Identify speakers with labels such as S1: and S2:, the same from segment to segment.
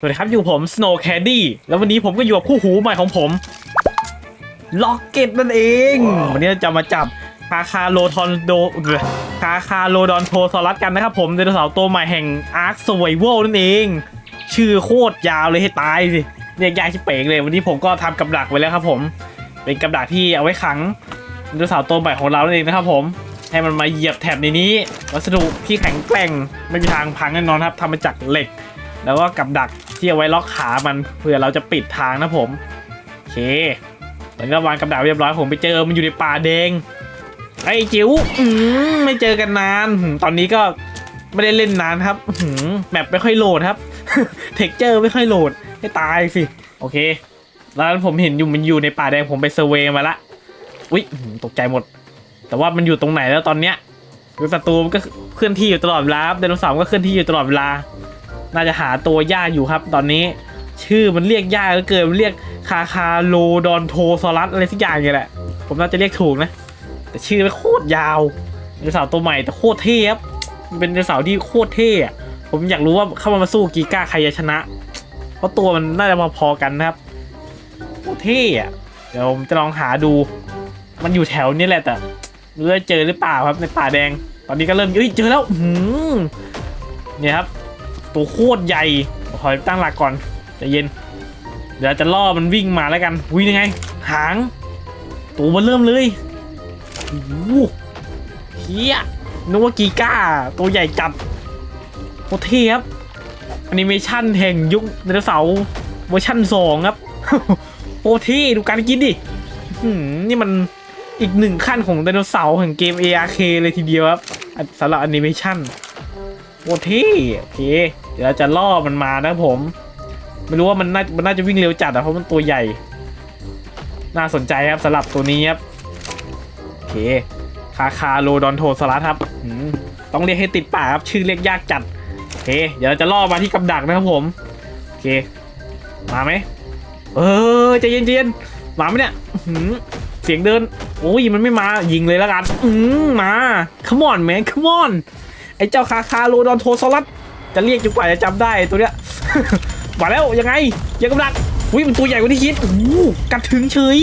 S1: สวัสดีครับอยู่ผม Snow Caddy แล้ววันนี้ผมก็อยู่กับคู่หูใหม่ของผมล็อกเก็ตนั่นเอง วันนี้เราจะมาจับคาคาโลทอนโดคาคาโลดอนโทซอรัสกันนะครับผมไดโนเสาร์ตัวใหม่แห่ง Ark Survival นั่นเอง ชื่อโคตรยาวเลยให้ตายสิเรียกยากชิบเป๋งเลย วันนี้ผมก็ทำกับดักไว้แล้วครับผม เป็นกับดักที่เอาไว้ขังไดโนเสาร์ตัวใหม่ของเรานั่นเองนะครับผมให้มันมาเหยียบแถบในนี้วัสดุที่แข็งแกร่งไม่มีทางพังแน่นอนครับทำมาจากเหล็ก แล้วก็กับดัก ที่เอาไว้ล็อกขามันเพื่อเราจะปิดทางนะผมโอเคตอนนี้เราวางกับดักเรียบร้อยผมไปเจอมันอยู่ในป่าแดงไอ้จิ๋วอืมไม่เจอกันนานหืมตอนนี้ก็ไม่ได้เล่นนานครับหืมแมปไม่ค่อยโหลดครับเท็กเจอร์ไม่ค่อยโหลดให้ตายสิ โอเค แล้วผมเห็นอยู่มันอยู่ในป่าแดงผมไปเซอร์เวย์มาละอุ๊ยหืมตกใจหมด แต่ว่ามันอยู่ตรงไหนแล้วตอนเนี้ยคือศัตรูมันก็เคลื่อนที่อยู่ตลอดเวลาครับไดโนเสาร์ก็เคลื่อนที่อยู่ตลอดเวลา น่าจะหาตัวยากอยู่ครับ ตอนนี้ชื่อมันเรียกยากเหลือเกินมันเรียกคาคาโลดอนโทซอรัสอะไรสักอย่างนี่แหละ ผมน่าจะเรียกถูกนะ แต่ชื่อมันโคตรยาวไดโนเสาร์ตัวใหม่แต่โคตรเท่ครับมันเป็นไดโนเสาร์ที่โคตรเท่อะผมอยากรู้ว่าเข้ามามาสู้กีก้าใครจะชนะ เพราะตัวมันน่าจะพอๆกันนะครับโคตรเท่อะเดี๋ยวผมจะลองหาดู มันอยู่แถวนี้แหละแต่ไม่อเจอหรือเปล่าครับในป่าแดง ตอนนี้ก็เริ่มเอ้ยเจอแล้วเนี่ยครับ ตัวโคตรใหญ่ขอตั้งหลักก่อนใจะเย็น เดี๋ยวจะล่อมันวิ่งมาแล้วกันวิ่งยังไง หาง ตัวมันเริ่มเลยโอ้โหเฮียนึกว่ากีก้า ตัวใหญ่จัดโคตรเทียบแอนิเมชันแห่งยุคไดโนเสาร์เวอร์ชันสองครับโคตรเท่ดูการกินดิืนี่มันอีกหนึ่งขั้นของไดโนเสาร์แห่งเกม ARK เลยทีเดียวครับสำหรับแอนิเมชัน โอ้เท่โอเค เดี๋ยวเราจะล่อมันมานะผม ไม่รู้ว่ามันน่ามันน่าจะวิ่งเร็วจัดอะเพราะมันตัวใหญ่ น่าสนใจครับสำหรับตัวนี้ครับโอเคคาคาโลดอนโทสลัสครับต้องเรียกให้ติดปากครับชื่อเรียกยากจัดโอเค เดี๋ยวเราจะล่อมาที่กับดักนะครับผมโอเค มาไหมเออใจเย็นใจเย็นมาไหมเนี่ยเสียงเดินโอ้ยมันไม่มายิงเลยแล้วกันอืมมา come on man come on ไอ้เจ้าคาคาโลดอนโทซอรัสจะเรียกจนกว่าจะจำได้ตัวเนี้ย มาแล้วยังไงยังกำลังอุ้ยมันตัวใหญ่กว่าที่คิดโอ้กัดถึงเฉย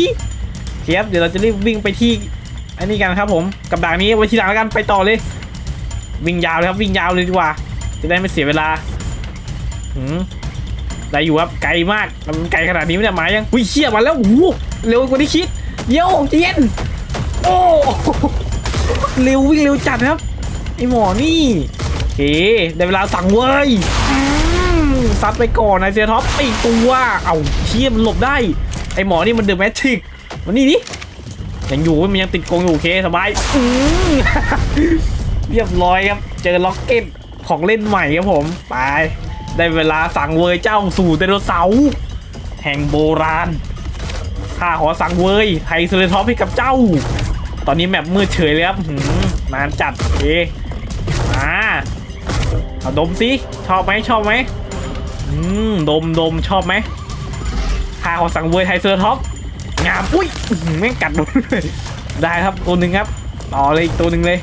S1: เทียบเดี๋ยวเราจะรีบวิ่งไปที่อันนี้กันครับผมกับดักนี้ไว้ทีหลังแล้วกันไปต่อเลย วิ่งยาวเลยครับวิ่งยาวเลยดีกว่า จะได้ไม่เสียเวลาหืมได้อยู่ครับไกลมากมันไกลขนาดนี้ไม่ได้หมายยังอุ้ยเชี่ยมาแล้วโอ้โหเร็วกว่าที่คิดเดี๋ยวเย็นโอ้เร็ววิ่งเร็วจัดครับ ไอหมอนี่โอเคได้เวลาสั่งเว้ยอืมซัดไปก่อนนายเซียท็อปปีกตัวเอาเชี่ยมันหลบได้ ไอหมอนี่มันเดอะแมทริกมันนี่ดิยังอยู่มันยังติดกรงอยู่โอเคสบายอืมเรียบร้อยครับ เจอล็อกเก็ตของเล่นใหม่ครับผมไปได้เวลาสั่งเวยเจ้าสู่ไดโนเสาร์แห่งโบราณข้าขอสั่งเวยไทยเซเลท็อปให้กับเจ้า ตอนนี้แมปมืดเฉยเลยครับหืมนานจัดโอเค มาเอาดมสิชอบไหมชอบไหมอืมดมดมชอบไหมข้าขอสั่งเวยไทเซอร์ท็อปงามอุ้ยแม่งกัดโดนเลยได้ครับตัวหนึ่งครับต่อเลยอีกตัวหนึ่งเลย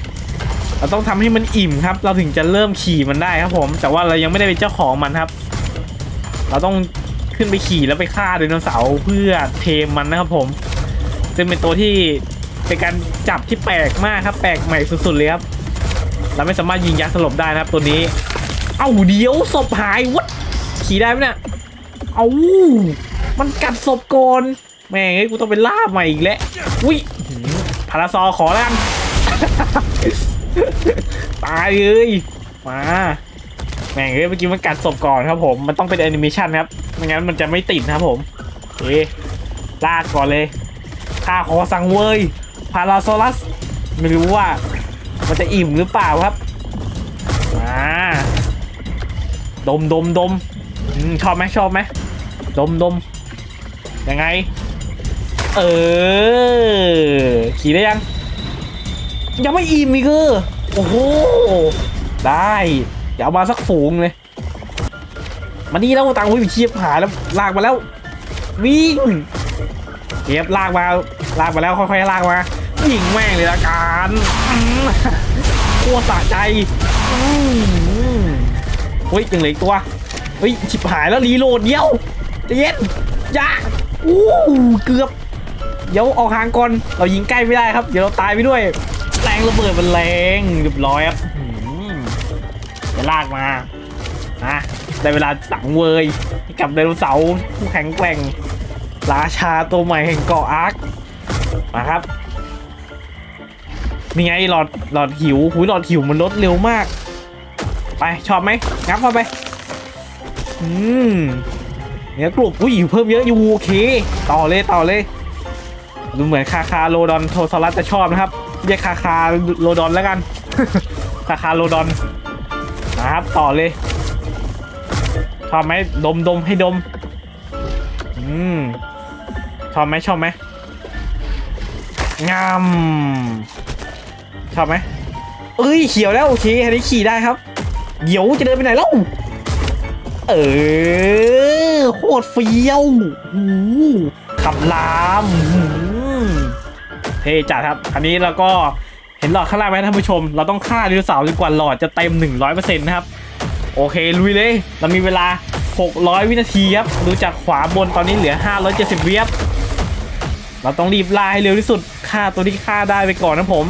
S1: เราต้องทำให้มันอิ่มครับ เราถึงจะเริ่มขี่มันได้ครับผม แต่ว่าเรายังไม่ได้เป็นเจ้าของมันครับ เราต้องขึ้นไปขี่แล้วไปฆ่าไดโนเสาร์เพื่อเทมมันนะครับผมซึ่งเป็นตัวที่เป็นการจับที่แปลกมากครับ แปลกใหม่สุดๆเลยครับ เราไม่สามารถยิงยาสลบได้นะครับตัวนี้ เอ้าเดี๋ยวศพหายวัดขี่ได้ไหมเนี่ยเอ้ามันกัดศพก่อนแม่งเอ้กูต้องไปล่าใหม่อีกแล้วอุ้ยพาราซอขอแล้วกันตายเลยมาแม่งเอ้ยเมื่อกี้มันกัดศพก่อนครับผมมันต้องเป็นแอนิเมชันครับไม่งั้นมันจะไม่ติดนะครับผมโอเคลากก่อนเลยข้าขอสั่งเว้ยพาราโซลัส ไม่รู้ว่า มันจะอิ่มหรือเปล่าครับมาดมดมดมชอบไหมชอบไหมดมดมยังไง เออ ขี่ได้ยัง ยังไม่อิ่มอีกเออโอ้โห ได้เดี๋ยวมาสักฝูงเลยมานี่แล้วตังค์วิ่งเชียบหายแล้วลากมาแล้ววิ่งเก็บลากมาลากมาแล้วค่อยๆลากมา ยิงแม่งเลยละกันอืมโคตรสะใจอืมเฮ้ยยังเหลืออีกตัวเฮ้ยชิบหายแล้วรีโหลดเดียวใจเย็นย่าอู้เกือบ เดี๋ยวออกห่างก่อนเรายิงใกล้ไม่ได้ครับ เดี๋ยวเราตายไปด้วย แรงระเบิดมันแรงเรียบร้อยครับจะลากมาอะได้เวลาสังเวยกับไดโนเสาร์ผู้แข็งแกร่งราชาตัวใหม่แห่งเกาะอาร์คมาครับ นี่ไงหลอดหลอดหิวหุยหลอดหิวมันลดเร็วมาก ไปชอบไหมงับเข้าไป อืมเนื้อกรุบอุ้ยหิวเพิ่มเยอะอยู่โอเค ต่อเลยต่อเลย ดูเหมือนคาคาโลดอนโทซอรัสจะชอบนะครับเรียกคาคาโลดอนแล้วกัน คาคาโลดอนนะครับต่อเลยชอบไหมดมดมให้ดม อืมชอบไหมชอบไหมงาม ชอบไหมเอ้ยเขียวแล้วโอเคอันนี้ขี่ได้ครับเดี๋ยวจะเดินไปไหนแล้ว เออโคตรเฟี้ยวหูขับลามเท่จัดครับ อันนี้เราก็เห็นหลอดข้างล่างไหมท่านผู้ชม เราต้องฆ่าไดโนเสาร์จนกว่าหลอดจะเต็ม 100%นะครับ โอเค ลุยเลย เรามีเวลา 600 วินาทีครับ ดูจากขวาบนตอนนี้เหลือ 570 วิครับเราต้องรีบล่าให้เร็วที่สุดฆ่าตัวที่ฆ่าได้ไปก่อนนะผม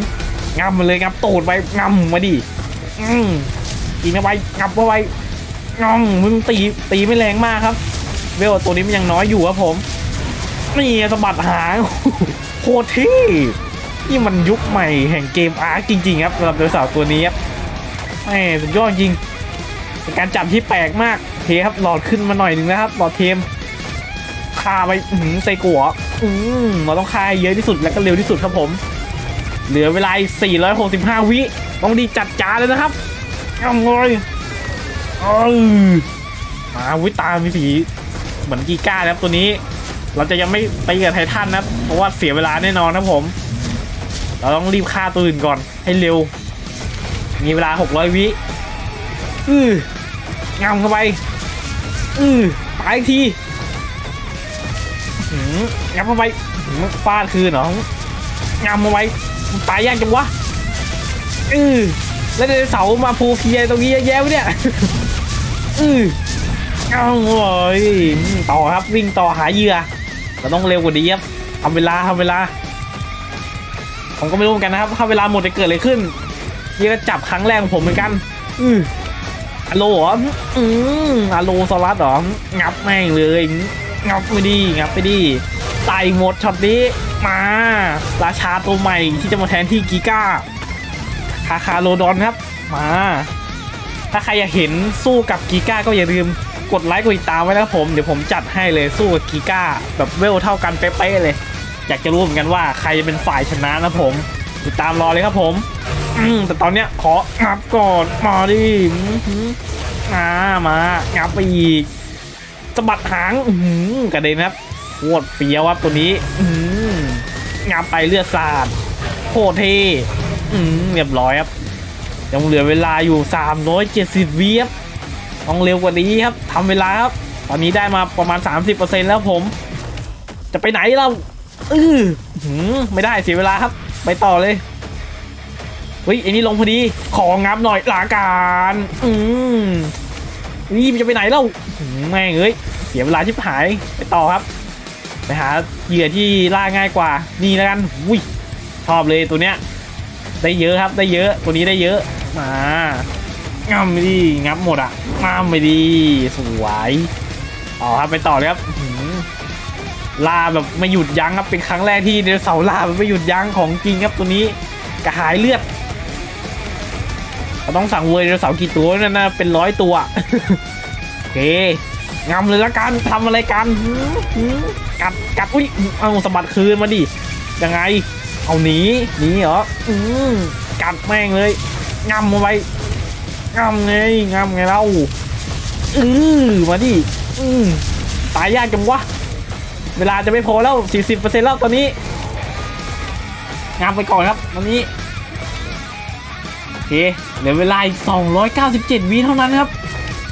S1: งับมันเลยงับตูดไปงับมาดิอืมกินเข้าไปงับเข้าไปงอมมึงตีตีไม่แรงมากครับ เวลตัวนี้มันยังน้อยอยู่ครับผมนี่สะบัดหางโคตรเท่นี่มันยุคใหม่แห่งเกมอาร์จริงๆครับสำหรับไดโนเสาร์ตัวนี้ครับแหมสุดยอดจริงเป็นการจับที่แปลกมากเคครับหลอดขึ้นมาหน่อยหนึ่งนะครับหลอดเทมคาไปหือใส่กัวอืมเราต้องคายเยอะที่สุดและก็เร็วที่สุดครับผม เหลือเวลาอีก465 วิ ต้องดีจัดจานเลยนะครับเอาเลยเออมาวิตามีสีเหมือนกีก้านะครับตัวนี้ เราจะยังไม่ไปกับไททันนะเพราะว่าเสียเวลาแน่นอนนะครับผม เราต้องรีบฆ่าตัวอื่นก่อนให้เร็ว มีเวลา 600 วิอืองามเข้าไปอือตายอีกทีหืมงามเข้าไปฟาดคืนเหรองามเข้าไป ตายยากจังวะอือแล้วไดโนเสามาพูเพียตรงนี้แยะวะเนี่ยอือเอาโว้ยต่อครับวิ่งต่อหาเหยื่อเราต้องเร็วกว่านี้ครับทำเวลาทำเวลา ผมก็ไม่รู้เหมือนกันนะครับถ้าเวลาหมดจะเกิดอะไรขึ้นนี่ก็จับครั้งแรกของผมเหมือนกัน อืออโลเหรออืมอโลสลัดเหรองับแม่งเลยงับไปดีงับไปดีใส่หมดช็อตนี้ มา ราชาตัวใหม่ที่จะมาแทนที่กีก้าคาคาโลดอนครับ มา ถ้าใครอยากเห็นสู้กับกีก้าก็อย่าลืมกดไลค์กดติดตามไว้นะผมเดี๋ยวผมจัดให้เลยสู้กับกีก้าแบบเวลเท่ากันเป๊ะๆเลย อยากจะรู้เหมือนกันว่าใครจะเป็นฝ่ายชนะนะผม ติดตามรอเลยครับผมอืมแต่ตอนเนี้ยของับก่อนมาดิอื้อหือมามางับไปอีกสะบัดหางอื้อหือกระเด็นครับโคตรเฟี้ยวครับตัวนี้ อืม งับไปเลือดสาดโคตรเท่เรียบร้อยครับ ยังเหลือเวลาอยู่ 370วิครับต้องเร็วกว่านี้ครับทำเวลาครับ ตอนนี้ได้มาประมาณ 30%แล้วผม จะไปไหนเราอืออไม่ได้เสียเวลาครับ ไปต่อเลยเฮ้ยไอ้นี่ลงพอดี ของงับหน่อยลาการอืมนี่จะไปไหนเล่าแม่งเอ้ยเสียเวลาชิบหายไปต่อครับ หาเหยื่อที่ล่าง่ายกว่านี่แล้วกันอุ้ยชอบเลยตัวเนี้ยได้เยอะครับได้เยอะตัวนี้ได้เยอะมางับไม่ดีงับหมดอะงับไม่ดีสวยต่อครับไปต่อเลยครับหือลาแบบไม่หยุดยั้งครับเป็นครั้งแรกที่ไดนเสาร์ลาแบบไม่หยุดยั้งของจริงครับตัวนี้กระหายเลือดเราต้องสั่งเวยไดนเสากี่ตัวนั่นนะเป็นร้อยตัวโอเค งำเลยละกันทำอะไรกันหืมหืมกัดกัดอุ้ยเอาสะบัดคืนมาดิยังไง เอาหนีหนีเหรออืมกัดแม่งเลยงำมาไว้งำไงงำไงเล่าอือมาดิอืมตายยากจังวะเวลาจะไม่พอแล้ว 40%แล้วตอนนี้งามไปก่อนครับตอนนี้โอเคเหลือเวลาอีก297วิเท่านั้นครับ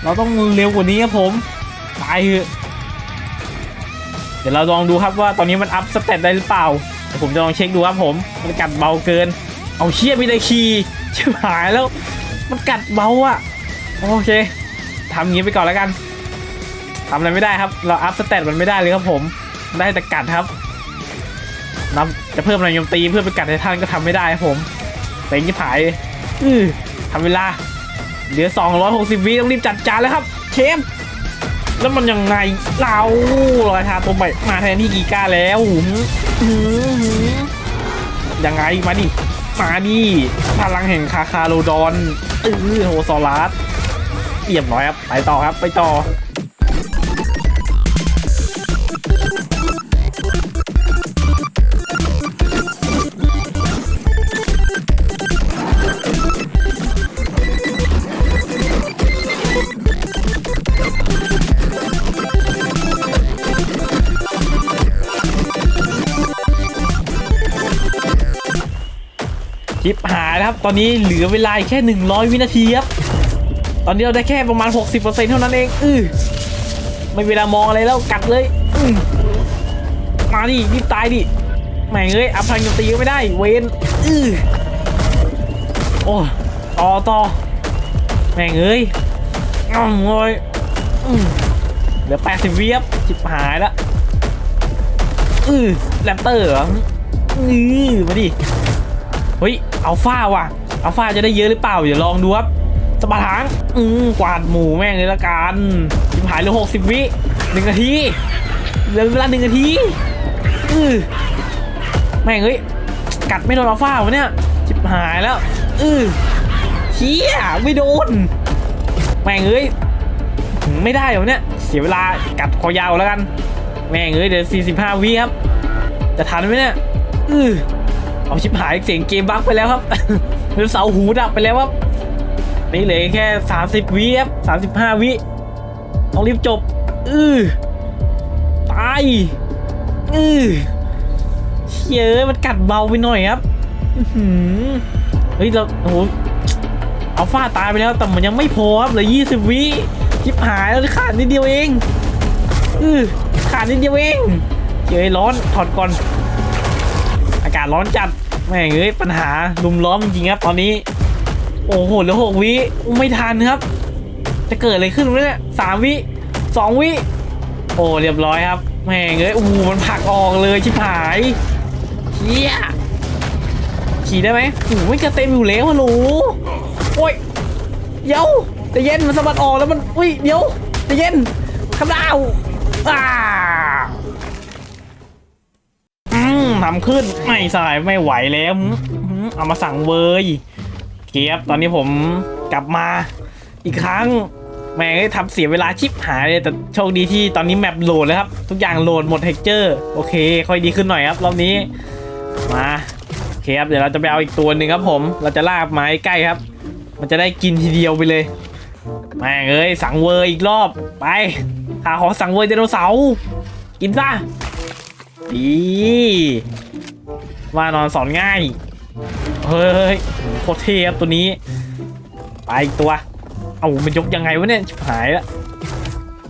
S1: เราต้องเร็วกว่านี้ครับผม ตายเถอะเดี๋ยวเราลองดูครับว่าตอนนี้มันอัพสเตตได้หรือเปล่าเดี๋ยวผมจะลองเช็คดูครับผม มันกัดเบาเกิน เอาเชี่ยมีได้คีชิบหายแล้ว มันกัดเบาอะโอเคทำอย่างนี้ไปก่อนแล้วกันทำอะไรไม่ได้ครับ เราอัพสเตตมันไม่ได้เลยครับผม ได้แต่กัดครับนับจะเพิ่มแรงโจมตีเพื่อไปกัดให้ท่านก็ทำไม่ได้ครับผมเต็งยี่ผายอือทำเวลา เหลือ 260 วิต้องรีบจัดจานแล้วครับ เชฟ แล้วมันยังไงเราราคาตัวใหม่มาแทนที่กีก้าแล้วหืมยังไงมาดิมาดิพลังแห่งคาคาโลดอนเออโฮซอลัสเรียบร้อยครับไปต่อครับไปต่อ ชิปหายแล้วครับ ตอนนี้เหลือเวลาแค่ 100 วินาทีครับ ตอนนี้เราได้แค่ประมาณ 60%เท่านั้นเอง อือไม่เวลามองอะไรแล้วกัดเลย มาดิรีบตายดิ แม่งเอ้ย อัพพลังโจมตีก็ไม่ได้ เวนอือโอ้ต่อต่อ แม่งเอ้ยอ้าวโอ้ยเหลือ 80 วิครับชิบหายแล้ว อือแรปเตอร์เหรอ อือมาดิ เฮ้ยอัลฟาว่ะอัลฟาจะได้เยอะหรือเปล่าเดี๋ยวลองดูครับสปาทางอืมกวาดหมูแม่งเลยละกันทิมหายเหลือหกสิบวิหนึ่งนาทีเหลือเวลาหนึ่งนาทีอือแม่งเฮ้ยกัดไม่โดนอัลฟาวะเนี่ยจิบหายแล้วอือเฮียไม่โดนแม่งเอ้ยไม่ได้เหรอเนี่ยเสียเวลากัดคอยาวแล้วกัน แม่งเอ้ยเดี๋ยวสี่สิบห้าวิครับจะทันไหมเนี่ยอือ เอาชิบหายเสียงเกมบั๊กไปแล้วครับหรือเสาหูดับไปแล้วครับนี่เหลือแค่ 30 วิครับ35วิต้องรีบจบ อือตายอือเฮ้ยมันกัดเบาไปหน่อยครับอือเฮ้ยเราโอ้โหเอาฟาตายไปแล้วแต่มันยังไม่พอครับเหลือ20วิชิบหายแล้วขาดนิดเดียวเอง อือขาดนิดเดียวเองเฮ้ยร้อนถอดก่อนากาศร้อนจัดแม่งเอ้ยปัญหาลุมล้อมจริงครับตอนนี้ โอ้โหเหลือหกวิไม่ทันครับ จะเกิดอะไรขึ้นวะเนี่ยสามวิสองวิโอ้เรียบร้อยครับแม่งเอ้ยอู้หูมันผลักออกเลยชิบหายเฮียขี่ได้ไหมโอ้ไม่จะเต็มอยู่แล้วฮัลโหลโอ้ยเดี๋ยวจะเย็นมันสะบัดออกแล้วมันอุ้ยเดี๋ยวจะเย็นคำดาวอ่า ทำขึ้นไม่สายไม่ไหวแล้วเอามาสั่งเวยเกียบตอนนี้ผมกลับมาอีกครั้งแม่งทำเสียเวลาชิปหายเลยแต่โชคดีที่ตอนนี้แมปโหลดแล้วครับ ทุกอย่างโหลดหมดเท็กเจอร์โอเค ค่อยดีขึ้นหน่อยครับรอบนี้มาโอเคครับเดี๋ยวเราจะไปเอาอีกตัวหนึ่งครับผมเราจะลากไม้ใกล้ครับ มันจะได้กินทีเดียวไปเลยแม่งเอ้ยสั่งเวยอีกรอบไปหาของสั่งเวยไดโนเสาร์กินซะ ดีว่านอนสอนง่าย เฮ้ยโคตรเทครับตัวนี้ ไปอีกตัว เอามันยกยังไงวะเนี่ยหายละ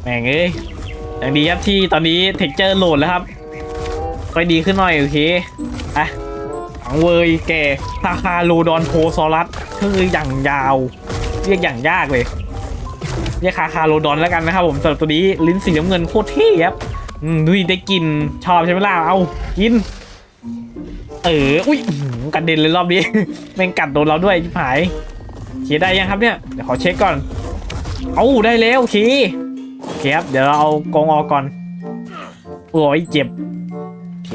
S1: แม่งเอ้ยอย่างดีครับที่ตอนนี้เท็กเจอร์โหลดแล้วครับค่อยดีขึ้นหน่อยโอเคอะฝังเวยแกพาคาโลดอนโพซอรัสคืออย่างยาว เรียกอย่างยากเลยเรียกคาคาโลดอนแล้วกันนะครับผมสำหรับตัวนี้ลิ้นสีน้ำเงินโคตรเท่ครับ อืมดูดิได้กินชอบใช่ไหมล่ะเอากิน เอออุ้ยกระเด็นเลยรอบนี้แม่งกัดโดนเราด้วยชิบหายเคลียได้ยังครับเนี่ยเดี๋ยวขอเช็คก่อนเอาได้แล้วโอเคโอเคครับเดี๋ยวเราเอากองออกก่อนโอ้ยเจ็บโอเค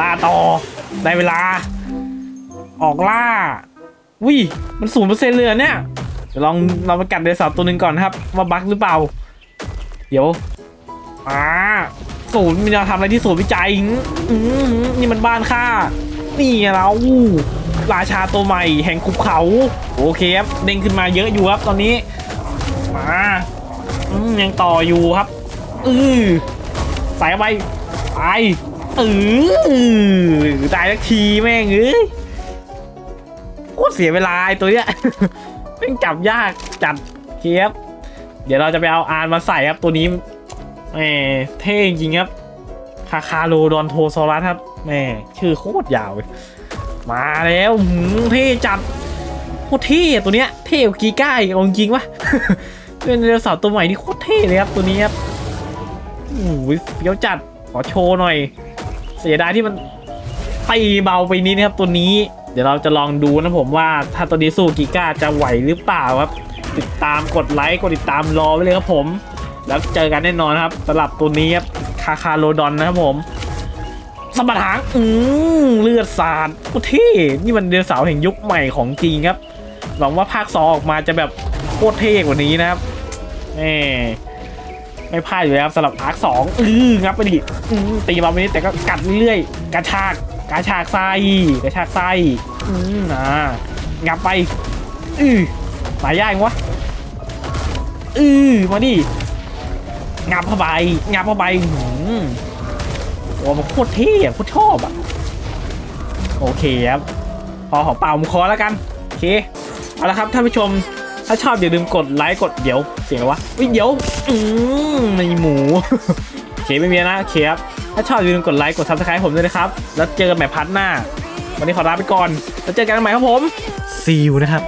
S1: ล่าต่อได้เวลา ออกล่าวิมันศูนย์เปอร์เซ็นต์เลยเหรอเนี่ยเดี๋ยวลองเราไปกัดเดสาวตัวหนึ่งก่อนนะครับ ว่าบั๊กหรือเปล่า เดี๋ยว อ่าศูนย์มีแนวทำอะไรที่ศูนย์วิจัยอืมนี่มันบ้านข้านี่เราราชาตัวใหม่แห่งขุบเขา โอเคครับเด้งขึ้นมาเยอะอยู่ครับ ตอนนี้มาอืมยังต่ออยู่ครับ อือใส่ไปไปเออตายสักทีแม่งเอ้ยโคตรเสียเวลาตัวเนี้ยแม่งจับยากจัดเคครับเดี๋ยวเราจะไปเอาอานมาใส่ครับตัวนี้ แหมเท่จริงครับคาคาโลดอนโทซอรัสครับแหมชื่อโคตรยาวเลยมาแล้วหืมเท่จัดโคตรเท่ตัวเนี้ยเท่กว่ากีก้าอีกอาจริงวะเป็นไดโนเสาร์ตัวใหม่ที่โคตรเท่เลยครับตัวนี้ครับโอ้ยเฟี้ยวจัดขอโชว์หน่อย เสียดายที่มันตีเบาไปนิดนะครับตัวนี้ เดี๋ยวเราจะลองดูนะผมว่าถ้าตัวนี้สู้กิก้าจะไหวหรือเปล่าครับ ติดตามกดไลค์กดติดตามรอไว้เลยครับผม แล้วเจอกันแน่นอนครับสำหรับตัวนี้ครับคาคาโลดอนนะครับผมสมบัติหางอืมเลือดสาดโคตรเท่นี่มันเดนเสาร์แห่งยุคใหม่ของจริงครับหวังว่าภาคสองออกมาจะแบบโคตรเท่กว่านี้นะครับแหมไม่พลาดอยู่แล้วครับสำหรับภาคสองอืองับไปดิตีมาไปนี้แต่ก็กัดเรื่อยๆกระชากกระชากไส้กระชากไส้อืมอ่างับไปอือตายยากงวะอือมาดิ งับเข้าไปงับเข้าไปหืมโอ้มันโคตรเท่อะโคตรชอบอะโอเคครับ พอหอมเปล่าผมคอแล้วกัน โอเค เอาละครับท่านผู้ชม ถ้าชอบอย่าลืมกดไลค์กดเดี๋ยว เสียงอะวะเฮ้ยเดี๋ยว อืมในหมู โอเคไม่มีนะโอเคครับ ถ้าชอบอย่าลืมกดไลค์กดซับสไครต์ผมด้วยนะครับ แล้วเจอกันใหม่พัทหน้า วันนี้ขอลาไปก่อน แล้วเจอกันใหม่ครับผม see you นะครับ